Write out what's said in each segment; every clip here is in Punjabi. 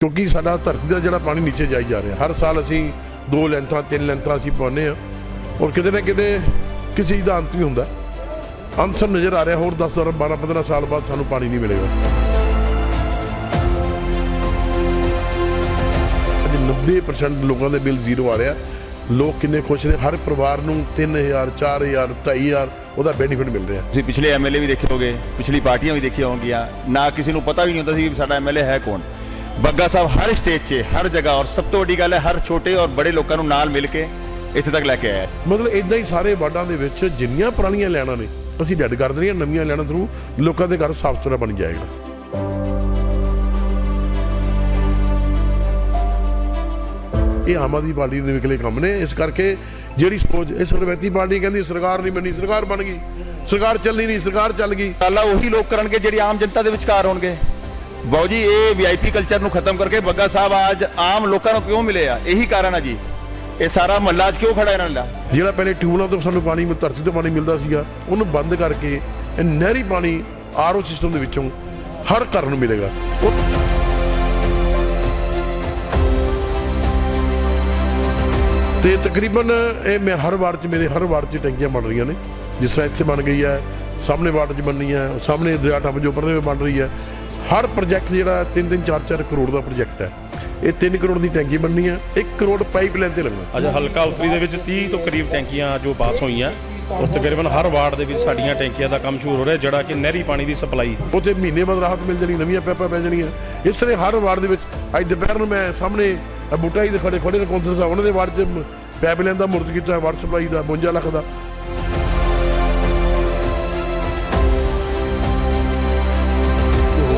ਕਿਉਂਕਿ ਸਾਡਾ ਧਰਤੀ ਦਾ ਜਿਹੜਾ ਪਾਣੀ ਨੀਚੇ ਜਾਈ ਜਾ ਰਿਹਾ। ਹਰ ਸਾਲ ਅਸੀਂ ਦੋ ਲੈਂਥਾਂ, ਤਿੰਨ ਲੈਂਥਾਂ ਅਸੀਂ ਪਾਉਂਦੇ ਆ ਔਰ ਕਿਤੇ ਨਾ ਕਿਤੇ ਕਿਸੇ ਦਾ ਅੰਤ ਵੀ ਹੁੰਦਾ। ਅੰਤ ਸਾਨੂੰ ਨਜ਼ਰ ਆ ਰਿਹਾ, ਹੋਰ 10 12 12 15 ਸਾਲ ਬਾਅਦ ਸਾਨੂੰ ਪਾਣੀ ਨਹੀਂ ਮਿਲੇਗਾ। ਅੱਜ 90% ਲੋਕਾਂ ਦੇ ਬਿੱਲ ਜ਼ੀਰੋ ਆ ਰਿਹਾ। ਲੋਕ ਕਿੰਨੇ ਖੁਸ਼ ਨੇ? ਹਰ ਪਰਿਵਾਰ ਨੂੰ 3000 4000 2500 ਉਹਦਾ ਬੈਨੀਫਿਟ ਮਿਲ ਰਿਹਾ। ਤੁਸੀਂ ਪਿਛਲੇ ਐਮਐਲਏ ਵੀ ਦੇਖੇ ਹੋਗੇ ਪਿਛਲੀ ਪਾਰਟੀਆਂ ਵੀ ਦੇਖੀਆਂ ਹੋਣਗੀਆਂ। ਨਾ ਕਿਸੇ ਨੂੰ ਪਤਾ ਵੀ ਨਹੀਂ ਹੁੰਦਾ ਸੀ ਵੀ ਸਾਡਾ ਐਮਐਲਏ ਹੈ ਕੌਣ। ਬੱਗਾ ਸਾਹਿਬ ਹਰ ਸਟੇਜ 'ਚ ਹਰ ਜਗ੍ਹਾ ਔਰ ਸਭ ਤੋਂ ਵੱਡੀ ਗੱਲ ਹੈ ਹਰ ਛੋਟੇ ਔਰ ਬੜੇ ਲੋਕਾਂ ਨੂੰ ਨਾਲ ਮਿਲ ਕੇ ਇੱਥੇ ਤੱਕ ਲੈ ਕੇ ਆਇਆ। ਮਤਲਬ ਇਦਾਂ ਹੀ ਸਾਰੇ ਵਾਰਡਾਂ ਦੇ ਵਿੱਚ ਜਿੰਨੀਆਂ ਪੁਰਾਣੀਆਂ ਲੈਣਾ ਨੇ ਅਸੀਂ ਡੈਡ ਕਰ ਦੇਣੀਆਂ ਨਵੀਆਂ ਲੈਣਾ ਥਰੂ ਲੋਕਾਂ ਦੇ ਘਰ ਸਾਫ਼ ਸੁਥਰਾ ਬਣ ਜਾਏਗਾ। ਇਹ ਆਮ ਆਦਮੀ ਪਾਰਟੀ ਦੇ ਵਿਕਲੇ ਕੰਮ ਨੇ ਇਸ ਕਰਕੇ ਜਿਹੜੀ ਸੋਚ ਇਹ ਸਰਵੈਤੀ ਪਾਰਟੀ ਕਹਿੰਦੀ ਸਰਕਾਰ ਨਹੀਂ ਬਣੀ ਸਰਕਾਰ ਬਣ ਗਈ। ਸਰਕਾਰ ਚੱਲਣੀ ਨਹੀਂ ਸਰਕਾਰ ਚੱਲ ਗਈ। ਗੱਲਾਂ ਉਹੀ ਲੋਕ ਕਰਨਗੇ ਜਿਹੜੀ ਆਮ ਜਨਤਾ ਦੇ ਵਿਚਕਾਰ ਹੋਣਗੇ। ਬਾਊ ਜੀ, ਇਹ ਵੀਆਈਪੀ ਕਲਚਰ ਨੂੰ ਖਤਮ ਕਰਕੇ ਬੱਗਾ ਸਾਹਿਬ ਅੱਜ ਆਮ ਲੋਕਾਂ ਨੂੰ ਕਿਉਂ ਮਿਲੇ ਆ? ਇਹੀ ਕਾਰਨ ਆ ਜੀ। ਇਹ ਸਾਰਾ ਮਹੱਲਾ ਅੱਜ ਕਿਉਂ ਖੜਾ ਇਹਨਾਂ ਦਾ? ਜਿਹੜਾ ਪਹਿਲੇ ਟਿਊਬਲਾਂ ਤੋਂ ਸਾਨੂੰ ਪਾਣੀ, ਧਰਤੀ ਤੋਂ ਪਾਣੀ ਮਿਲਦਾ ਸੀਗਾ, ਉਹਨੂੰ ਬੰਦ ਕਰਕੇ ਇਹ ਨਹਿਰੀ ਪਾਣੀ ਆਰਓ ਸਿਸਟਮ ਦੇ ਵਿੱਚੋਂ ਹਰ ਘਰ ਨੂੰ ਮਿਲੇਗਾ। ਉਹ ਤੇ ਤਕਰੀਬਨ ਇਹ ਮੈਂ ਹਰ ਵਾਰ ਚ ਮੇਰੇ ਹਰ ਵਾਰ ਚ ਟੈਂਕੀਆਂ ਬਣ ਰਹੀਆਂ ਨੇ। ਜਿਸ ਤਰ੍ਹਾਂ ਇੱਥੇ ਬਣ ਗਈ ਹੈ, ਸਾਹਮਣੇ ਵਾਰਡ ਚ ਬਣਨੀ ਹੈ, ਸਾਹਮਣੇ ਦਰਿਆ ਟੱਪ ਜੋ ਪਰਦੇ ਬਣ ਰਹੀ ਹੈ। ਹਰ ਪ੍ਰੋਜੈਕਟ ਜਿਹੜਾ 3-3 4-4 ਕਰੋੜ ਦਾ ਪ੍ਰੋਜੈਕਟ ਹੈ। ਇਹ 3 ਕਰੋੜ ਦੀ ਟੈਂਕੀ ਬਣਨੀ ਹੈ 1 ਕਰੋੜ ਪਾਈਪਲਾਈਨ ਤੇ ਲੱਗਣਾ। ਅੱਜ ਹਲਕਾ ਉਤਰੀ ਦੇ ਵਿੱਚ 30 ਤੋਂ ਕਰੀਬ ਟੈਂਕੀਆਂ ਜੋ ਪਾਸ ਹੋਈਆਂ। ਔਰ ਤਕਰੀਬਨ ਹਰ ਵਾਰਡ ਦੇ ਵਿੱਚ ਸਾਡੀਆਂ ਟੈਂਕੀਆਂ ਦਾ ਕੰਮ ਸ਼ੁਰੂ ਹੋ ਰਿਹਾ ਜਿਹੜਾ ਕਿ ਨਹਿਰੀ ਪਾਣੀ ਦੀ ਸਪਲਾਈ। ਉੱਥੇ ਮਹੀਨੇ ਬਾਅਦ ਰਾਹਤ ਮਿਲ ਜਾਣੀ ਨਵੀਆਂ ਪੈਪਾਂ ਪੈ ਜਾਣੀਆਂ। ਇਸ ਤਰ੍ਹਾਂ ਹਰ ਵਾਰਡ ਦੇ ਵਿੱਚ ਅੱਜ ਦੁਪਹਿਰ ਨੂੰ ਮੈਂ ਸਾਹਮਣੇ ਆਹ ਬੂਟਾ ਜੀ ਦੇ ਖੜੇ ਖੜੇ ਨੇ ਕੌਂਸਲ ਸਾਹਿਬ ਉਹਨਾਂ ਦੇ ਵਾਰਡ 'ਚ ਪਾਈਪਲਾਈਨ ਦਾ ਮੁਰਤ ਕੀਤਾ ਵਾਟਰ ਸਪਲਾਈ ਦਾ 52 ਲੱਖ ਦਾ।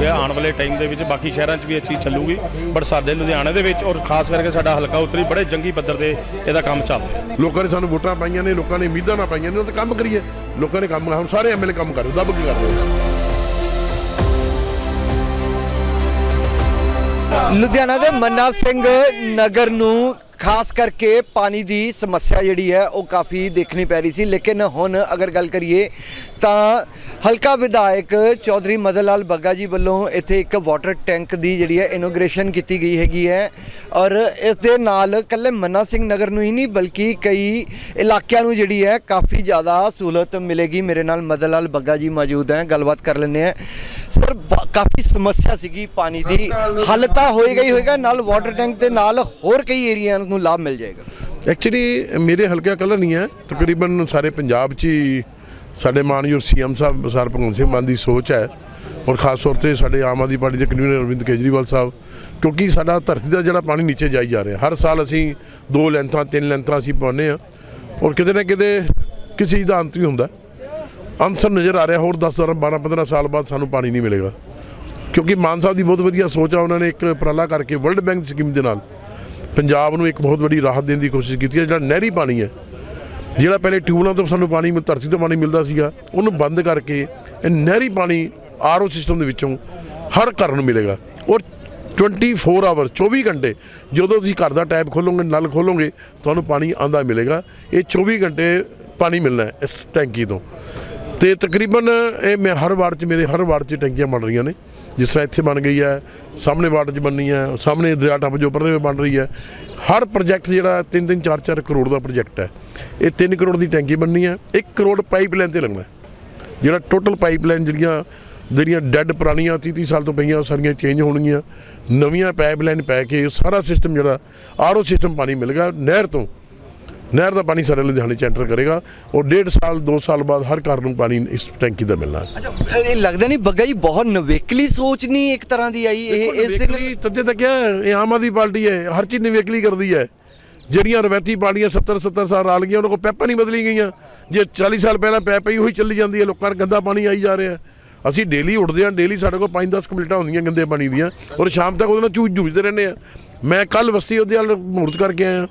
ਗਿਆ ਆਉਣ ਵਾਲੇ ਟਾਈਮ ਦੇ ਵਿੱਚ ਬਾਕੀ ਸ਼ਹਿਰਾਂ 'ਚ ਵੀ ਇਹ ਚੀਜ਼ ਚੱਲੂਗੀ ਬਟ ਸਾਡੇ ਲੁਧਿਆਣੇ ਦੇ ਵਿੱਚ ਔਰ ਖਾਸ ਕਰਕੇ ਸਾਡਾ ਹਲਕਾ ਉਤਰੀ ਬੜੇ ਜੰਗੀ ਪੱਧਰ ਤੇ ਇਹਦਾ ਕੰਮ ਚੱਲ ਰਿਹਾ ਲੋਕਾਂ ਨੇ ਸਾਨੂੰ ਵੋਟਾਂ ਪਾਈਆਂ ਨੇ ਲੋਕਾਂ ਨੇ ਉਮੀਦਾਂ ਨਾ ਪਾਈਆਂ ਨੇ ਉਹ ਤੇ ਕੰਮ ਕਰੀਏ। ਲੋਕਾਂ ਨੇ ਕੰਮ ਹੁਣ ਸਾਰੇ ਐਮਐਲਏ ਕੰਮ ਕਰ ਰਹੇ ਦੱਬ ਕੇ ਕਰ ਰਹੇ। ਲੁਧਿਆਣਾ ਦੇ ਮੰਨਾ ਸਿੰਘ ਨਗਰ ਨੂੰ ਖਾਸ ਕਰਕੇ ਪਾਣੀ ਦੀ ਸਮੱਸਿਆ ਜਿਹੜੀ ਹੈ ਉਹ ਕਾਫੀ ਦੇਖਣੀ ਪੈ ਰਹੀ ਸੀ। ਲੇਕਿਨ ਹੁਣ ਅਗਰ ਗੱਲ ਕਰੀਏ ਤਾਂ ਹਲਕਾ ਵਿਧਾਇਕ ਚੌਧਰੀ ਮਦਨ ਲਾਲ ਬੱਗਾ ਜੀ ਵੱਲੋਂ ਇੱਥੇ ਇੱਕ ਵਾਟਰ ਟੈਂਕ ਦੀ ਜਿਹੜੀ ਹੈ ਇਨੋਗ੍ਰੇਸ਼ਨ ਕੀਤੀ ਗਈ ਹੈਗੀ ਹੈ। ਔਰ ਇਸ ਦੇ ਨਾਲ ਕੱਲੇ ਮੰਨਾ ਸਿੰਘ ਨਗਰ ਨੂੰ ਹੀ ਨਹੀਂ ਬਲਕਿ ਕਈ ਇਲਾਕਿਆਂ ਨੂੰ ਜਿਹੜੀ ਹੈ ਕਾਫੀ ਜ਼ਿਆਦਾ ਸਹੂਲਤ ਮਿਲੇਗੀ। ਮੇਰੇ ਨਾਲ ਮਦਨ ਲਾਲ ਬੱਗਾ ਜੀ ਮੌਜੂਦ ਹੈ ਗੱਲਬਾਤ ਕਰ ਲੈਂਦੇ ਆ ਸਰ ਕਾਫੀ ਸਮੱਸਿਆ ਸੀਗੀ ਪਾਣੀ ਦੀ। ਹੱਲ ਤਾਂ ਹੋਏਗਾ ਹੀ ਹੋਏਗਾ ਨਾਲ ਵਾਟਰ ਟੈਂਕ ਦੇ ਨਾਲ ਹੋਰ ਕਈ ਏਰੀਆ ਨੂੰ ਲਾਭ ਮਿਲ ਜਾਏਗਾ? ਐਕਚੁਅਲੀ ਮੇਰੇ ਹਲਕਾ ਕੱਲ੍ਹ ਨਹੀਂ ਹੈ। ਤਕਰੀਬਨ ਸਾਰੇ ਪੰਜਾਬ 'ਚ ਹੀ ਸਾਡੇ ਮਾਨਯੋਗ ਸੀਐਮ ਸਾਹਿਬ ਸਰ ਭਗਵੰਤ ਸਿੰਘ ਮਾਨ ਦੀ ਸੋਚ ਹੈ। ਔਰ ਖਾਸ ਤੌਰ ਤੇ ਸਾਡੇ ਆਮ ਆਦਮੀ ਪਾਰਟੀ ਦੇ ਕਨਵੀਨਰ ਅਰਵਿੰਦ ਕੇਜਰੀਵਾਲ ਸਾਹਿਬ, ਕਿਉਂਕਿ ਸਾਡਾ ਧਰਤੀ ਦਾ ਜਿਹੜਾ ਪਾਣੀ ਨੀਚੇ ਜਾਈ ਜਾ ਰਿਹਾ। ਹਰ ਸਾਲ ਅਸੀਂ ਦੋ ਲੈਂਥਾਂ, ਤਿੰਨ ਲੈਂਥਾਂ ਅਸੀਂ ਪਾਉਂਦੇ ਆ ਔਰ ਕਿਤੇ ਨਾ ਕਿਤੇ ਕਿਸੇ ਚੀਜ਼ ਦਾ ਅੰਤ ਵੀ ਹੁੰਦਾ। ਅੰਤ ਸਾਨੂੰ ਨਜ਼ਰ ਆ ਰਿਹਾ, ਹੋਰ 10 12 15 ਸਾਲ ਬਾਅਦ ਸਾਨੂੰ ਪਾਣੀ ਨਹੀਂ ਮਿਲੇਗਾ। ਕਿਉਂਕਿ ਮਾਨ ਸਾਹਿਬ ਦੀ ਬਹੁਤ ਵਧੀਆ ਸੋਚ ਆ। ਉਹਨਾਂ ਨੇ ਇੱਕ ਉਪਰਾਲਾ ਕਰਕੇ ਵਰਲਡ ਬੈਂਕ ਸਕੀਮ ਦੇ ਨਾਲ ਪੰਜਾਬ ਨੂੰ ਇੱਕ ਬਹੁਤ ਵੱਡੀ ਰਾਹਤ ਦੇਣ ਦੀ ਕੋਸ਼ਿਸ਼ ਕੀਤੀ ਹੈ, ਜਿਹੜਾ ਨਹਿਰੀ ਪਾਣੀ ਹੈ। ਜਿਹੜਾ ਪਹਿਲੇ ਟਿਊਬਲਾਂ ਤੋਂ ਸਾਨੂੰ ਪਾਣੀ, ਧਰਤੀ ਤੋਂ ਪਾਣੀ ਮਿਲਦਾ ਸੀਗਾ, ਉਹਨੂੰ ਬੰਦ ਕਰਕੇ ਇਹ ਨਹਿਰੀ ਪਾਣੀ ਆਰਓ ਸਿਸਟਮ ਦੇ ਵਿੱਚੋਂ ਹਰ ਘਰ ਨੂੰ ਮਿਲੇਗਾ। ਔਰ 24 ਆਵਰ 24 ਘੰਟੇ ਜਦੋਂ ਤੁਸੀਂ ਘਰ ਦਾ ਟੈਪ ਖੋਲੋਗੇ, ਨਲ ਖੋਲੋਗੇ, ਤੁਹਾਨੂੰ ਪਾਣੀ ਆਂਦਾ ਮਿਲੇਗਾ। ਇਹ 24 ਘੰਟੇ ਪਾਣੀ ਮਿਲਣਾ ਹੈ ਇਸ ਟੈਂਕੀ ਤੋਂ। ਤੇ ਤਕਰੀਬਨ ਇਹ ਮੈਂ ਹਰ ਵਾਰ ਚ, ਮੇਰੇ ਹਰ ਵਾਰ ਚ ਟੈਂਕੀਆਂ ਬਣ ਰਹੀਆਂ ਨੇ। ਜਿਸ ਤਰ੍ਹਾਂ ਇੱਥੇ ਬਣ ਗਈ ਹੈ, ਸਾਹਮਣੇ ਵਾਰਡ 'ਚ ਬਣਨੀ ਹੈ, ਸਾਹਮਣੇ ਦਰਿਆ ਟੱਪ ਜੋ ਪਰਦੇ ਬਣ ਰਹੀ ਹੈ, ਹਰ ਪ੍ਰੋਜੈਕਟ ਜਿਹੜਾ 3-3 4-4 ਕਰੋੜ ਦਾ ਪ੍ਰੋਜੈਕਟ ਹੈ। ਇਹ 3 ਕਰੋੜ ਦੀ ਟੈਂਕੀ ਬਣਨੀ ਹੈ 1 ਕਰੋੜ ਪਾਈਪਲਾਈਨ ਤੇ ਲੱਗਣਾ ਜਿਹੜਾ ਟੋਟਲ ਪਾਈਪਲਾਈਨ ਜਿਹੜੀਆਂ ਜਿਹੜੀਆਂ ਡੈੱਡ ਪੁਰਾਣੀਆਂ 30-30 ਸਾਲ ਤੋਂ ਪਈਆਂ ਸਾਰੀਆਂ ਚੇਂਜ ਹੋਣਗੀਆਂ। ਨਵੀਆਂ ਪਾਈਪਲਾਈਨ ਪੈ ਕੇ ਸਾਰਾ ਸਿਸਟਮ ਜਿਹੜਾ ਆਰਓ ਸਿਸਟਮ ਪਾਣੀ ਮਿਲੇਗਾ ਨਹਿਰ ਤੋਂ। ਨਹਿਰ ਦਾ ਪਾਣੀ ਸਾਡੇ ਲੁਧਿਆਣੇ ਚ ਐਂਟਰ ਕਰੇਗਾ ਔਰ ਡੇਢ ਸਾਲ 2 ਸਾਲ ਬਾਅਦ ਹਰ ਘਰ ਨੂੰ ਪਾਣੀ ਇਸ ਟੈਂਕੀ ਦਾ ਮਿਲਣਾ ਅੱਛਾ ਇਹ ਲੱਗਦਾ ਨਹੀਂ ਬੱਗਾ ਜੀ ਬਹੁਤ ਨਵੇਕਲੀ ਸੋਚ ਨਹੀਂ ਇੱਕ ਤਰ੍ਹਾਂ ਦੀ ਆਈ ਇਹ ਇਸ ਦੇ ਨਿਵੇਕਲੀ ਤੱਦੇ ਤਾਂ ਕਿਹਾ ਇਹ ਆਮ ਆਦਮੀ ਪਾਰਟੀ ਹੈ ਹਰ ਚੀਜ਼ ਨਿਵੇਕਲੀ ਕਰਦੀ ਹੈ। ਜਿਹੜੀਆਂ ਰਵੈਤੀ ਪਾਰਟੀਆਂ 70 70 ਸਾਲ ਰਲ ਗਈਆਂ ਉਹਨਾਂ ਕੋਲ ਪੈਪਾਂ ਨਹੀਂ ਬਦਲੀ ਗਈਆਂ। ਜੇ 40 ਸਾਲ ਪਹਿਲਾਂ ਪੈਪ ਹੀ ਉਹੀ ਚੱਲੀ ਜਾਂਦੀ ਹੈ ਲੋਕਾਂ ਨੂੰ ਗੰਦਾ ਪਾਣੀ ਆਈ ਜਾ ਰਿਹਾ। ਅਸੀਂ ਡੇਲੀ ਉੱਠਦੇ ਹਾਂ ਡੇਲੀ ਸਾਡੇ ਕੋਲ 5-10 ਮਿੰਟਾਂ ਹੁੰਦੀਆਂ ਗੰਦੇ ਪਾਣੀ ਦੀਆਂ ਔਰ ਸ਼ਾਮ ਤੱਕ ਉਹਦੇ ਨਾਲ ਚੂਝ ਜੂਝਦੇ ਰਹਿੰਦੇ ਆ ਮੈਂ ਕੱਲ ਵਸਤੀ ਉਹਦੇ ਨਾਲ ਮੂਰਤ ਕਰਕੇ ਆਇਆ।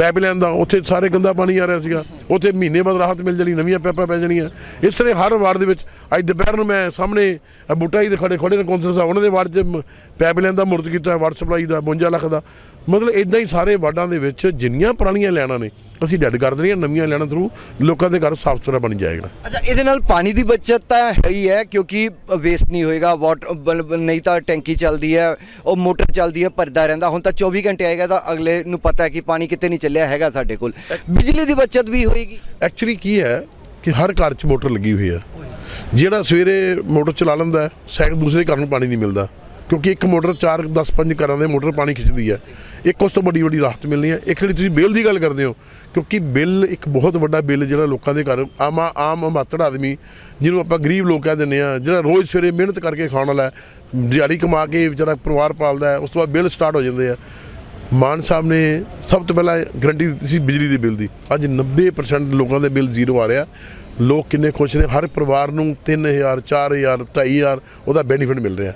ਪਾਈਪਲਾਈਨ ਦਾ ਉੱਥੇ ਸਾਰੇ ਗੰਦਾ ਪਾਣੀ ਆ ਰਿਹਾ ਸੀਗਾ। ਉੱਥੇ ਮਹੀਨੇ ਬਾਅਦ ਰਾਹਤ ਮਿਲ ਜਾਣੀ ਨਵੀਆਂ ਪੈਪਾਂ ਪੈ ਜਾਣੀਆਂ। ਇਸ ਤਰ੍ਹਾਂ ਹਰ ਵਾਰਡ ਦੇ ਵਿੱਚ ਅੱਜ ਦੁਪਹਿਰ ਨੂੰ ਮੈਂ ਸਾਹਮਣੇ ਇਹ ਬੂਟਾ ਜੀ ਦੇ ਖੜੇ ਖੜੇ ਨੇ ਕੌਂਸਲ ਸਾਹਿਬ ਉਹਨਾਂ ਦੇ ਵਾਰਡ 'ਚ ਮ- ਪੈਪ ਲੈਣ ਦਾ ਮੁਰਤ ਕੀਤਾ ਵਾਟਰ ਸਪਲਾਈ ਦਾ 52 ਲੱਖ ਦਾ। ਮਤਲਬ ਇਦਾਂ ਹੀ ਸਾਰੇ ਵਾਰਡਾਂ ਦੇ ਵਿੱਚ ਜਿੰਨੀਆਂ ਪੁਰਾਣੀਆਂ ਲੈਣਾ ਨੇ ਅਸੀਂ ਡੈਡ ਕਰ ਦੇਣੀਆਂ ਨਵੀਆਂ ਲੈਣਾ ਥਰੂ ਲੋਕਾਂ ਦੇ ਘਰ ਸਾਫ਼ ਸੁਥਰਾ ਬਣ ਜਾਏਗਾ। ਅੱਛਾ ਇਹਦੇ ਨਾਲ ਪਾਣੀ ਦੀ ਬਚਤ ਤਾਂ ਹੈ ਹੀ ਹੈ ਕਿਉਂਕਿ ਵੇਸਟ ਨਹੀਂ ਹੋਏਗਾ ਵਾਟਰ ਨਹੀਂ ਤਾਂ ਟੈਂਕੀ ਚੱਲਦੀ ਹੈ ਉਹ ਮੋਟਰ ਚੱਲਦੀ ਹੈ ਭਰਦਾ ਰਹਿੰਦਾ ਹੁਣ ਤਾਂ 24 ਘੰਟੇ ਆਏਗਾ ਤਾਂ ਅਗਲੇ ਨੂੰ ਪਤਾ ਹੈ ਕਿ ਪਾਣੀ ਕਿਤੇ ਨਹੀਂ ਚੱਲਿਆ ਹੈਗਾ ਸਾਡੇ ਕੋਲ। ਬਿਜਲੀ ਦੀ ਬਚਤ ਵੀ ਹੋਏਗੀ ਐਕਚੁਅਲੀ ਕੀ ਹੈ ਕਿ ਹਰ ਘਰ 'ਚ ਮੋਟਰ ਲੱਗੀ ਹੋਈ ਹੈ। ਜਿਹੜਾ ਸਵੇਰੇ ਮੋਟਰ ਚਲਾ ਲੈਂਦਾ ਸੈਕ ਦੂਸਰੇ ਘਰ ਨੂੰ ਪਾਣੀ ਨਹੀਂ ਮਿਲਦਾ। ਕਿਉਂਕਿ ਇੱਕ ਮੋਟਰ 4 10 5 ਘਰਾਂ ਦੇ ਮੋਟਰ ਪਾਣੀ ਖਿੱਚਦੀ ਹੈ। ਇੱਕ ਉਸ ਤੋਂ ਵੱਡੀ ਵੱਡੀ ਰਾਹਤ ਮਿਲਣੀ ਹੈ। ਇੱਕ ਜਿਹੜੀ ਤੁਸੀਂ ਬਿੱਲ ਦੀ ਗੱਲ ਕਰਦੇ ਹੋ, ਕਿਉਂਕਿ ਬਿੱਲ ਇੱਕ ਬਹੁਤ ਵੱਡਾ ਬਿੱਲ ਜਿਹੜਾ ਲੋਕਾਂ ਦੇ ਘਰ, ਆਮ ਆਮ ਮਾਤੜ ਆਦਮੀ ਜਿਹਨੂੰ ਆਪਾਂ ਗਰੀਬ ਲੋਕ ਕਹਿ ਦਿੰਦੇ ਆ ਜਿਹੜਾ ਰੋਜ਼ ਸਵੇਰੇ ਮਿਹਨਤ ਕਰਕੇ ਖਾਣ ਵਾਲਾ ਹੈ, ਦਿਹਾੜੀ ਕਮਾ ਕੇ ਵਿਚਾਰਾ ਪਰਿਵਾਰ ਪਾਲਦਾ ਉਸ ਤੋਂ ਬਾਅਦ ਬਿੱਲ ਸਟਾਰਟ ਹੋ ਜਾਂਦੇ ਆ। ਮਾਨ ਸਾਹਿਬ ਨੇ ਸਭ ਤੋਂ ਪਹਿਲਾਂ ਗਰੰਟੀ ਦਿੱਤੀ ਸੀ ਬਿਜਲੀ ਦੇ ਬਿੱਲ ਦੀ। ਅੱਜ 90% ਲੋਕਾਂ ਦੇ ਬਿੱਲ ਜ਼ੀਰੋ ਆ ਰਿਹਾ। ਲੋਕ ਕਿੰਨੇ ਖੁਸ਼ ਨੇ? ਹਰ ਪਰਿਵਾਰ ਨੂੰ 3000 4000 2500 ਉਹਦਾ ਬੈਨੀਫਿਟ ਮਿਲ ਰਿਹਾ।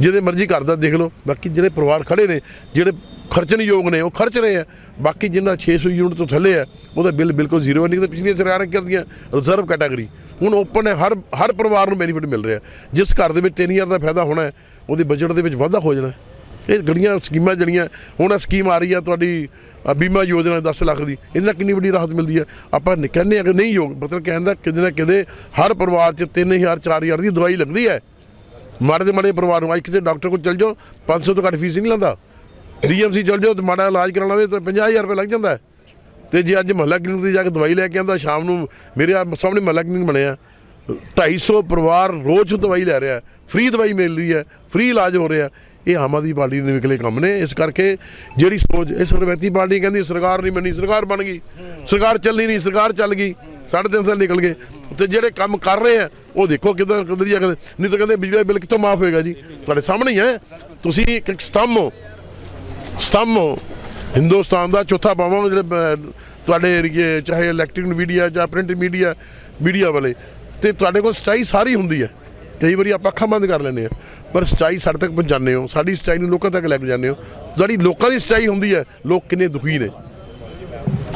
ਜਿਹਦੇ ਮਰਜ਼ੀ ਘਰ ਦਾ ਦੇਖ ਲਓ। ਬਾਕੀ ਜਿਹੜੇ ਪਰਿਵਾਰ ਖੜੇ ਨੇ, ਜਿਹੜੇ ਖਰਚਣ ਯੋਗ ਨੇ, ਉਹ ਖਰਚ ਰਹੇ ਆ। ਬਾਕੀ ਜਿੰਨਾ 600 ਯੂਨਿਟ ਤੋਂ ਥੱਲੇ ਹੈ ਉਹਦਾ ਬਿੱਲ ਬਿਲਕੁਲ ਜ਼ੀਰੋ ਹੈ ਨਹੀਂ ਤਾਂ ਪਿਛਲੀਆਂ ਸਰਕਾਰਾਂ ਕਰਦੀਆਂ? ਰਿਜ਼ਰਵ ਕੈਟਾਗਰੀ ਹੁਣ ਓਪਨ ਹੈ। ਹਰ ਹਰ ਪਰਿਵਾਰ ਨੂੰ ਬੈਨੀਫਿਟ ਮਿਲ ਰਿਹਾ। ਜਿਸ ਘਰ ਦੇ ਵਿੱਚ 3000 ਦਾ ਫਾਇਦਾ ਹੋਣਾ ਉਹਦੇ ਬਜਟ ਦੇ ਵਿੱਚ ਵਾਧਾ ਹੋ ਜਾਣਾ ਇਹ ਗੜੀਆਂ ਸਕੀਮਾਂ ਜਿਹੜੀਆਂ, ਹੁਣ ਆ ਸਕੀਮ ਆ ਰਹੀ ਆ ਤੁਹਾਡੀ ਬੀਮਾ ਯੋਜਨਾ 10 ਲੱਖ ਦੀ, ਇਹਦੇ ਨਾਲ ਕਿੰਨੀ ਵੱਡੀ ਰਾਹਤ ਮਿਲਦੀ ਹੈ ਆਪਾਂ ਕਹਿੰਦੇ ਆ ਕਿ ਨਹੀਂ ਯੋਗ, ਮਤਲਬ ਕਹਿੰਦਾ ਕਿਤੇ ਨਾ ਕਿਤੇ ਹਰ ਪਰਿਵਾਰ 'ਚ 3000 4000 ਦੀ ਦਵਾਈ ਲੱਗਦੀ ਹੈ। ਮਾੜੇ ਦੇ ਮਾੜੇ ਪਰਿਵਾਰ ਨੂੰ ਅੱਜ ਕਿਸੇ ਡਾਕਟਰ ਕੋਲ ਚਲ ਜਾਓ 500 ਤੋਂ ਘੱਟ ਫੀਸ ਨਹੀਂ ਲੈਂਦਾ। ਡੀਐਮਸੀ ਚਲ ਜਾਓ, ਤੇ ਮਾੜਾ ਇਲਾਜ ਕਰਾਉਣਾ ਹੋਵੇ ਤਾਂ 50000 ਰੁਪਏ ਲੱਗ ਜਾਂਦਾ ਹੈ। ਤੇ ਜੇ ਅੱਜ ਮਹੱਲਾ ਕਲੀਨਿਕ ਤੇ ਜਾ ਕੇ ਦਵਾਈ ਲੈ ਕੇ ਆਂਦਾ ਸ਼ਾਮ ਨੂੰ ਮੇਰੇ ਸਾਹਮਣੇ ਮਹੱਲਾ ਕਲੀਨਿਕ ਬਣਿਆ 250 ਪਰਿਵਾਰ ਰੋਜ਼ ਦਵਾਈ ਲੈ ਰਿਹਾ ਫ੍ਰੀ ਦਵਾਈ ਮਿਲ ਰਹੀ ਹੈ, ਫ੍ਰੀ ਇਲਾਜ ਹੋ ਰਿਹਾ ਇਹ ਆਮ ਆਦਮੀ ਪਾਰਟੀ ਦੇ ਨਿਕਲੇ ਕੰਮ ਨੇ। ਇਸ ਕਰਕੇ ਜਿਹੜੀ ਸੋਚ, ਇਹ ਸਰਵੈਤੀ ਪਾਰਟੀ ਕਹਿੰਦੀ ਸਰਕਾਰ ਨਹੀਂ ਬਣੀ ਸਰਕਾਰ ਬਣ ਗਈ। ਸਰਕਾਰ ਚੱਲਣੀ ਨਹੀਂ, ਸਰਕਾਰ ਚੱਲ ਗਈ। ਸਾਢੇ ਤਿੰਨ ਸਾਲ ਨਿਕਲ ਗਏ। ਤੇ ਜਿਹੜੇ ਕੰਮ ਕਰ ਰਹੇ ਆ, ਉਹ ਦੇਖੋ ਕਿਦਾਂ ਵਧੀਆ ਕਰਦੇ। ਨਹੀਂ ਤਾਂ ਕਹਿੰਦੇ ਬਿਜਲੀ ਦਾ ਬਿੱਲ ਕਿੱਥੋਂ ਮਾਫ ਹੋਏਗਾ ਜੀ? ਤੁਹਾਡੇ ਸਾਹਮਣੇ ਹੀ ਹੈ। ਤੁਸੀਂ ਇੱਕ ਸਤੰਭ ਹੋ। ਸਤੰਭ ਹੋ। ਹਿੰਦੁਸਤਾਨ ਦਾ ਚੌਥਾ ਪਾਵਾਂ ਜਿਹੜੇ ਤੁਹਾਡੇ ਏਰੀਏ, ਚਾਹੇ ਇਲੈਕਟ੍ਰਿਕ ਮੀਡੀਆ ਜਾਂ ਪ੍ਰਿੰਟ ਮੀਡੀਆ ਮੀਡੀਆ ਵਾਲੇ। ਤੇ ਤੁਹਾਡੇ ਕੋਲ ਸੱਚਾਈ ਸਾਰੀ ਹੁੰਦੀ ਹੈ। ਕਈ ਵਾਰੀ ਆਪਾਂ ਅੱਖਾਂ ਬੰਦ ਕਰ ਲੈਂਦੇ ਆ ਪਰ ਸੱਚਾਈ ਸਾਡੇ ਤੱਕ ਪਹੁੰਚਾਉਂਦੇ ਹੋ, ਸਾਡੀ ਸੱਚਾਈ ਨੂੰ ਲੋਕਾਂ ਤੱਕ ਲੈ ਕੇ ਜਾਂਦੇ ਹੋ। ਜਿਹੜੀ ਲੋਕਾਂ ਦੀ ਸੱਚਾਈ ਹੁੰਦੀ ਹੈ, ਲੋਕ ਕਿੰਨੇ ਦੁਖੀ ਨੇ।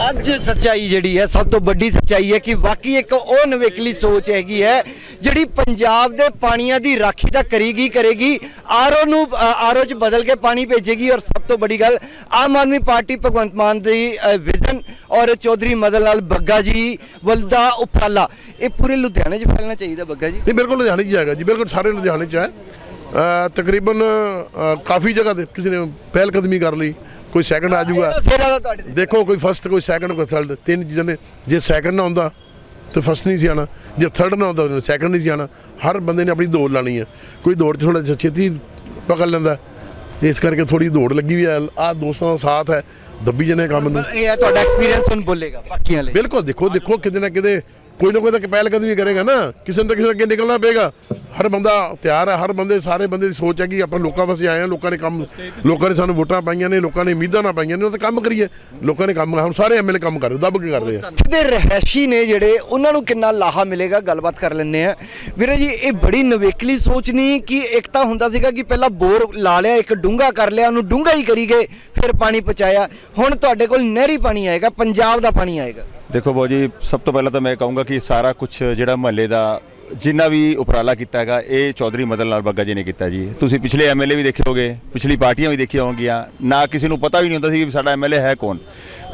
ਅੱਜ ਸੱਚਾਈ ਜਿਹੜੀ ਹੈ, ਸਭ ਤੋਂ ਵੱਡੀ ਸੱਚਾਈ ਹੈ ਕਿ ਵਾਕਈ ਇੱਕ ਉਹ ਨਵੇਕਲੀ ਸੋਚ ਹੈਗੀ ਹੈ, ਜਿਹੜੀ ਪੰਜਾਬ ਦੇ ਪਾਣੀਆਂ ਦੀ ਰਾਖੀ ਤਾਂ ਕਰੇਗੀ ਕਰੇਗੀ, ਆਰਓ ਨੂੰ ਆਰਓ ਚ ਬਦਲ ਕੇ ਪਾਣੀ ਭੇਜੇਗੀ ਔਰ ਸਭ ਤੋਂ ਵੱਡੀ ਗੱਲ, ਆਮ ਆਦਮੀ ਪਾਰਟੀ ਭਗਵੰਤ ਮਾਨ ਦੀ ਵਿਜ਼ਨ ਔਰ ਚੌਧਰੀ ਮਦਨ ਲਾਲ ਬੱਗਾ ਜੀ ਵੱਲ ਦਾ ਉਪਰਾਲਾ। ਇਹ ਪੂਰੇ ਲੁਧਿਆਣੇ 'ਚ ਫੈਲਣਾ ਚਾਹੀਦਾ ਬੱਗਾ ਜੀ? ਨਹੀਂ, ਬਿਲਕੁਲ ਲੁਧਿਆਣੇ 'ਚ ਜਾਏਗਾ ਜੀ, ਬਿਲਕੁਲ ਸਾਰੇ ਲੁਧਿਆਣੇ 'ਚ ਹੈ। ਤਕਰੀਬਨ ਕਾਫੀ ਜਗ੍ਹਾ ਤੇ ਕਿਸੇ ਨੇ ਪਹਿਲ ਕਦਮੀ ਕਰ ਲਈ। ਕੋਈ ਸੈਕੰਡ ਆ ਜਾਊਗਾ। ਇਹਦਾ ਸਿਰਾ ਦਾ ਤੁਹਾਡੇ ਤੇ। ਦੇਖੋ ਕੋਈ ਫਸਟ ਕੋਈ ਸੈਕੰਡ ਕੋਈ ਥਰਡ ਤਿੰਨ ਚੀਜ਼ਾਂ ਨੇ। ਜੇ ਸੈਕੰਡ ਨਾ ਹੁੰਦਾ ਤੇ ਫਸਟ ਨਹੀਂ ਸੀ ਆਣਾ। ਜੇ ਥਰਡ ਨਾ ਹੁੰਦਾ ਤਾਂ ਸੈਕੰਡ ਨਹੀਂ ਸੀ ਆਣਾ। ਹਰ ਬੰਦੇ ਨੇ ਆਪਣੀ ਦੌੜ ਲਾਣੀ ਹੈ ਕੋਈ ਦੌੜ 'ਚ ਥੋੜਾ ਛੇਤੀ ਪਕੜ ਲੈਂਦਾ। ਇਸ ਕਰਕੇ ਥੋੜੀ ਦੌੜ ਲੱਗੀ ਵੀ ਹੈ ਆ ਦੋਸਤਾਂ ਦਾ ਸਾਥ ਹੈ। ਦੱਬੀ ਜਨੇ ਕੰਮ ਨੂੰ। ਇਹ ਹੈ ਤੁਹਾਡਾ ਐਕਸਪੀਰੀਅੰਸ ਹੁਣ ਬੋਲੇਗਾ। ਬਾਕੀਆਂ ਲਈ। ਬਿਲਕੁਲ ਦੇਖੋ ਦੇਖੋ ਕਿਤੇ ਨਾ ਕਿਤੇ ਕੋਈ ਨਾ ਕੋਈ ਤਾਂ ਪਹਿਲ ਕਦਮੀ ਕਰੇਗਾ ਨਾ। ਕਿਸੇ ਨੂੰ ਤਾਂ ਕਿਸੇ ਅੱਗੇ ਨਿਕਲਣਾ ਪਏਗਾ। ਹਰ ਬੰਦਾ ਤਿਆਰ ਹੈ, ਹਰ ਬੰਦੇ, ਸਾਰੇ ਬੰਦੇ ਦੀ ਸੋਚ ਹੈ ਕਿ ਆਪਾਂ ਲੋਕਾਂ ਵਾਸਤੇ ਆਏ ਹਾਂ, ਲੋਕਾਂ ਨੇ ਕੰਮ ਲੋਕਾਂ ਨੇ ਸਾਨੂੰ ਵੋਟਾਂ ਪਾਈਆਂ ਨੇ, ਲੋਕਾਂ ਨੇ ਉਮੀਦਾਂ ਨਾ ਪਾਈਆਂ ਨੇ, ਉਹ ਤਾਂ ਕੰਮ ਕਰੀਏ। ਲੋਕਾਂ ਨੇ ਕੰਮ ਹੁਣ ਸਾਰੇ ਐਮਐਲਏ ਕੰਮ ਕਰਦੇ ਦੱਬ ਕੇ ਕਰਦੇ ਆ। ਦੇ ਰਹਿਸ਼ੀ ਨੇ ਜਿਹੜੇ, ਉਹਨਾਂ ਨੂੰ ਕਿੰਨਾ ਲਾਹਾ ਮਿਲੇਗਾ? ਗੱਲਬਾਤ ਕਰ ਲੈਂਦੇ ਆ ਵੀਰੇ ਜੀ, ਇਹ ਬੜੀ ਨਵੇਕਲੀ ਸੋਚ ਨਹੀਂ ਕਿ ਇੱਕ ਤਾਂ ਹੁੰਦਾ ਸੀਗਾ ਕਿ ਪਹਿਲਾਂ ਬੋਰ ਲਾ ਲਿਆ, ਇੱਕ ਡੂੰਗਾ ਕਰ ਲਿਆ, ਉਹਨੂੰ ਡੂੰਗਾ ਹੀ ਕਰੀ ਗਏ, ਫਿਰ ਪਾਣੀ ਪਹੁੰਚਾਇਆ। ਹੁਣ ਤੁਹਾਡੇ ਕੋਲ ਨਹਿਰੀ ਪਾਣੀ ਆਏਗਾ, ਪੰਜਾਬ ਦਾ ਪਾਣੀ ਆਏਗਾ। ਦੇਖੋ ਬਾਊ ਜੀ, ਸਭ ਤੋਂ ਪਹਿਲਾਂ ਤਾਂ ਮੈਂ ਕਹੂੰਗਾ ਕਿ ਸਾਰਾ ਕੁਝ ਜਿਹੜਾ ਮਹੱਲੇ ਦਾ ਜਿੰਨਾ ਵੀ ਉਪਰਾਲਾ ਕੀਤਾ ਹੈਗਾ, ਇਹ ਚੌਧਰੀ ਮਦਨ ਲਾਲ ਬੱਗਾ ਜੀ ਨੇ ਕੀਤਾ ਜੀ। ਤੁਸੀਂ ਪਿਛਲੇ ਐਮਐਲਏ ਵੀ ਦੇਖੇ ਹੋਗੇ ਪਿਛਲੀ ਪਾਰਟੀਆਂ ਵੀ ਦੇਖੀਆਂ ਹੋਣਗੀਆਂ, ਨਾ ਕਿਸੇ ਨੂੰ ਪਤਾ ਵੀ ਨਹੀਂ ਹੁੰਦਾ ਸੀ ਕਿ ਸਾਡਾ ਐਮਐਲਏ ਹੈ ਕੌਣ।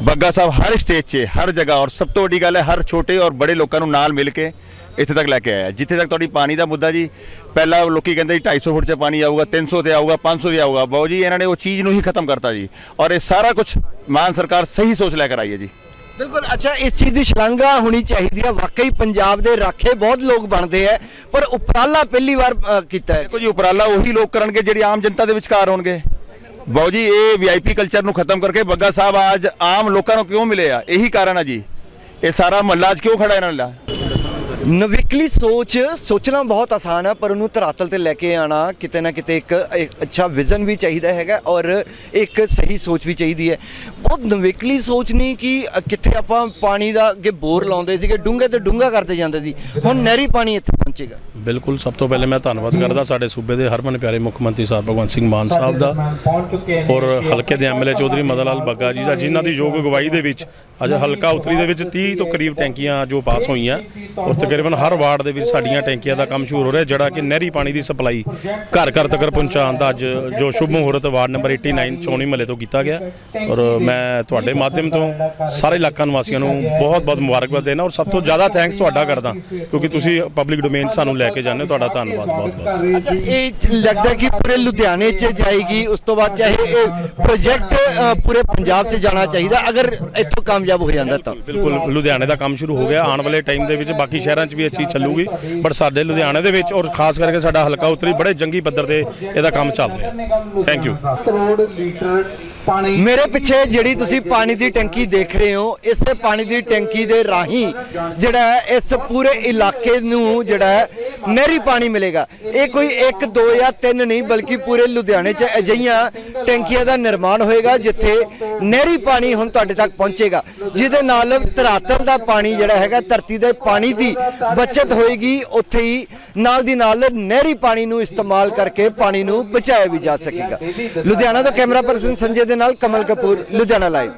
ਬੱਗਾ ਸਾਹਿਬ ਹਰ ਸਟੇਜ 'ਚ, ਹਰ ਜਗ੍ਹਾ ਔਰ ਸਭ ਤੋਂ ਵੱਡੀ ਗੱਲ ਹੈ, ਹਰ ਛੋਟੇ ਔਰ ਬੜੇ ਲੋਕਾਂ ਨੂੰ ਨਾਲ ਮਿਲ ਕੇ ਇੱਥੇ ਤੱਕ ਲੈ ਕੇ ਆਇਆ। ਜਿੱਥੇ ਤੱਕ ਤੁਹਾਡੀ ਪਾਣੀ ਦਾ ਮੁੱਦਾ ਜੀ, ਪਹਿਲਾਂ ਲੋਕੀ ਕਹਿੰਦੇ ਸੀ 250 ਫੁੱਟ 'ਚ ਪਾਣੀ ਆਊਗਾ 300 ਤੇ ਆਊਗਾ 500 ਤੇ ਆਊਗਾ। ਬਾਊ ਜੀ, ਇਹਨਾਂ ਨੇ ਉਹ ਚੀਜ਼ ਨੂੰ ਹੀ ਖਤਮ ਕਰਤਾ ਜੀ। ਔਰ ਇਹ ਸਾਰਾ ਕੁਝ ਮਾਨ ਸਰਕਾਰ ਸਹੀ ਸੋਚ ਲੈ ਕਰ ਆਈ ਹੈ ਜੀ। ਬਿਲਕੁਲ ਅੱਛਾ ਇਸ ਚੀਜ਼ ਦੀ ਸ਼ਲਾਘਾ ਹੋਣੀ ਚਾਹੀਦੀ ਹੈ ਵਾਕਈ ਪੰਜਾਬ ਦੇ ਰਾਖੇ ਬਹੁਤ ਲੋਕ ਬਣਦੇ ਆ ਪਰ ਉਪਰਾਲਾ ਪਹਿਲੀ ਵਾਰ ਅ, ਕੀਤਾ ਹੈ। ਦੇਖੋ ਜੀ ਉਪਰਾਲਾ ਉਹੀ ਲੋਕ ਕਰਨਗੇ ਜਿਹੜੀ ਆਮ ਜਨਤਾ ਦੇ ਵਿਚਕਾਰ ਹੋਣਗੇ। ਬਾਊ ਜੀ ਇਹ ਵੀਆਈਪੀ ਕਲਚਰ ਨੂੰ ਖਤਮ ਕਰਕੇ ਬੱਗਾ ਸਾਹਿਬ ਅੱਜ ਆਮ ਲੋਕਾਂ ਨੂੰ ਕਿਉਂ ਮਿਲੇ ਆ? ਇਹੀ ਕਾਰਨ ਆ ਜੀ। ਇਹ ਸਾਰਾ ਮਹੱਲਾ ਅੱਜ ਕਿਉਂ ਖੜਾ ਇਹਨਾਂ ਨਾਲ ਨਵਿਕਲੀ ਸੋਚ ਸੋਚਣਾ ਬਹੁਤ ਆਸਾਨ ਹੈ ਪਰ ਉਹਨੂੰ ਧਰਾਤਲ ਤੇ ਲੈ ਕੇ ਆਣਾ ਕਿਤੇ ਨਾ ਕਿਤੇ ਇੱਕ ਇੱਕ ਅੱਛਾ ਵਿਜ਼ਨ ਵੀ ਚਾਹੀਦਾ ਹੈਗਾ ਔਰ ਇੱਕ ਸਹੀ ਸੋਚ ਵੀ ਚਾਹੀਦੀ ਹੈ। ਬਹੁਤ ਨਵਿਕਲੀ ਸੋਚ ਨਹੀਂ ਕਿ ਅ, ਕਿੱਥੇ ਆਪਾਂ ਪਾਣੀ ਦਾ ਅੱਗੇ ਬੋਰ ਲਾਉਂਦੇ ਸੀਗੇ ਡੂੰਘੇ ਤੇ ਡੂੰਘਾ ਕਰਦੇ ਜਾਂਦੇ ਸੀ। ਹੁਣ ਨਹਿਰੀ ਪਾਣੀ ਇੱਥੇ ਪਹੁੰਚੇਗਾ। ਬਿਲਕੁਲ ਸਭ ਤੋਂ ਪਹਿਲੇ ਮੈਂ ਧੰਨਵਾਦ ਕਰਦਾ ਸਾਡੇ ਸੂਬੇ ਦੇ ਹਰਮਨ ਪਿਆਰੇ ਮੁੱਖ ਮੰਤਰੀ ਸਾਹਿਬ ਭਗਵੰਤ ਸਿੰਘ ਮਾਨ ਸਾਹਿਬ ਦਾ ਔਰ ਹਲਕੇ ਦੇ ਐਮਐਲਏ ਚੌਧਰੀ ਮਦਨ ਲਾਲ ਬੱਗਾ ਜੀ ਦਾ ਜਿਨ੍ਹਾਂ ਦੀ ਯੋਗ ਅਗਵਾਈ ਦੇ ਵਿੱਚ ਅੱਜ ਹਲਕਾ ਉਤਰੀ ਦੇ ਵਿੱਚ 30 ਤੋਂ ਕਰੀਬ ਟੈਂਕੀਆਂ ਜੋ ਪਾਸ ਹੋਈਆਂ ਔਰ ਤਕਰੀਬਨ ਹਰ ਵਾਰਡ ਦੇ ਵਿੱਚ ਸਾਡੀਆਂ ਟੈਂਕੀਆਂ ਦਾ ਕੰਮ ਸ਼ੁਰੂ ਹੋ ਰਿਹਾ ਜਿਹੜਾ ਕਿ ਨਹਿਰੀ ਪਾਣੀ ਦੀ ਸਪਲਾਈ ਘਰ ਘਰ ਤੱਕ ਪਹੁੰਚਾਉਣ ਦਾ ਅੱਜ ਜੋ ਸ਼ੁਭ ਮਹੂਰਤ ਵਾਰਡ ਨੰਬਰ 89 ਚੌਣੀ ਮਹੱਲੇ ਤੋਂ ਕੀਤਾ ਗਿਆ। ਔਰ ਮੈਂ ਤੁਹਾਡੇ ਮਾਧਿਅਮ ਤੋਂ ਸਾਰੇ ਇਲਾਕਾ ਨਿਵਾਸੀਆਂ ਨੂੰ ਬਹੁਤ ਬਹੁਤ ਮੁਬਾਰਕਬਾਦ ਦੇਣਾ ਔਰ ਸਭ ਤੋਂ ਜ਼ਿਆਦਾ ਥੈਂਕਸ ਤੁਹਾਡਾ ਕਰਦਾ ਕਿਉਂਕਿ ਤੁਸੀਂ ਪਬਲਿਕ ਡੋਮੇਨ ਸਾਨੂੰ ਲੈ ਕੇ ਜਾਂਦੇ ਹੋ ਤੁਹਾਡਾ ਧੰਨਵਾਦ ਬਹੁਤ ਬਹੁਤ। ਅੱਛਾ ਇਹ ਲੱਗਦਾ ਕਿ ਪੂਰੇ ਲੁਧਿਆਣੇ 'ਚ ਜਾਏਗੀ ਉਸ ਤੋਂ ਬਾਅਦ ਚਾਹੇ ਇਹ ਪ੍ਰੋਜੈਕਟ ਪੂਰੇ ਪੰਜਾਬ 'ਚ ਜਾਣਾ ਚਾਹੀਦਾ ਅਗਰ ਇੱਥੋਂ ਕਾਮਯਾਬ ਹੋ ਜਾਂਦਾ ਤਾਂ। ਬਿਲਕੁਲ ਲੁਧਿਆਣੇ ਦਾ ਕੰਮ ਸ਼ੁਰੂ ਹੋ ਗਿਆ ਆਉਣ ਵਾਲੇ ਟਾਈਮ ਦੇ ਵਿੱਚ ਬਾਕੀ ਸ਼ਹਿਰਾਂ 'ਚ ਵੀ ਇਹ ਚੀਜ਼ ਚੱਲੂਗੀ ਬਟ ਸਾਡੇ ਲੁਧਿਆਣੇ ਦੇ ਵਿੱਚ ਔਰ ਖਾਸ ਕਰਕੇ ਸਾਡਾ ਹਲਕਾ ਉਤਰੀ ਬੜੇ ਜੰਗੀ ਪੱਧਰ ਤੇ ਇਹਦਾ ਕੰਮ ਚੱਲ ਰਿਹਾ। ਥੈਂਕ ਯੂ ਕਰੋੜ ਲੀਟਰ ਮੇਰੇ ਪਿੱਛੇ ਜਿਹੜੀ ਤੁਸੀਂ ਪਾਣੀ ਦੀ ਟੈਂਕੀ ਦੇਖ ਰਹੇ ਹੋ, ਇਸੇ ਪਾਣੀ ਦੀ ਟੈਂਕੀ ਦੇ ਰਾਹੀਂ ਜਿਹੜਾ ਇਸ ਪੂਰੇ ਇਲਾਕੇ ਨੂੰ ਜਿਹੜਾ ਨਹਿਰੀ ਪਾਣੀ ਮਿਲੇਗਾ। ਇਹ ਕੋਈ 1 2 ਜਾਂ 3 ਨਹੀਂ, ਬਲਕਿ ਪੂਰੇ ਲੁਧਿਆਣੇ 'ਚ ਅਜਿਹੀਆਂ ਟੈਂਕੀਆਂ ਦਾ ਨਿਰਮਾਣ ਹੋਏਗਾ, ਜਿੱਥੇ ਨਹਿਰੀ ਪਾਣੀ ਹੁਣ ਤੁਹਾਡੇ ਤੱਕ ਪਹੁੰਚੇਗਾ, ਜਿਹਦੇ ਨਾਲ ਧਰਾਤਲ ਦਾ ਪਾਣੀ ਜਿਹੜਾ ਹੈਗਾ, ਧਰਤੀ ਦੇ ਪਾਣੀ ਦੀ ਬਚਤ ਹੋਏਗੀ। ਉੱਥੇ ਹੀ ਨਾਲ ਦੀ ਨਾਲ ਨਹਿਰੀ ਪਾਣੀ ਨੂੰ ਇਸਤੇਮਾਲ ਕਰਕੇ ਪਾਣੀ ਨੂੰ ਬਚਾਇਆ ਵੀ ਜਾ ਸਕੇਗਾ। ਲੁਧਿਆਣਾ ਤੋਂ ਕੈਮਰਾ ਪਰਸਨ ਸੰਜੇ ਦੇ ਦੇ ਨਾਲ ਕਮਲ ਕਪੂਰ ਲੁਧਿਆਣਾ ਲਾਈਵ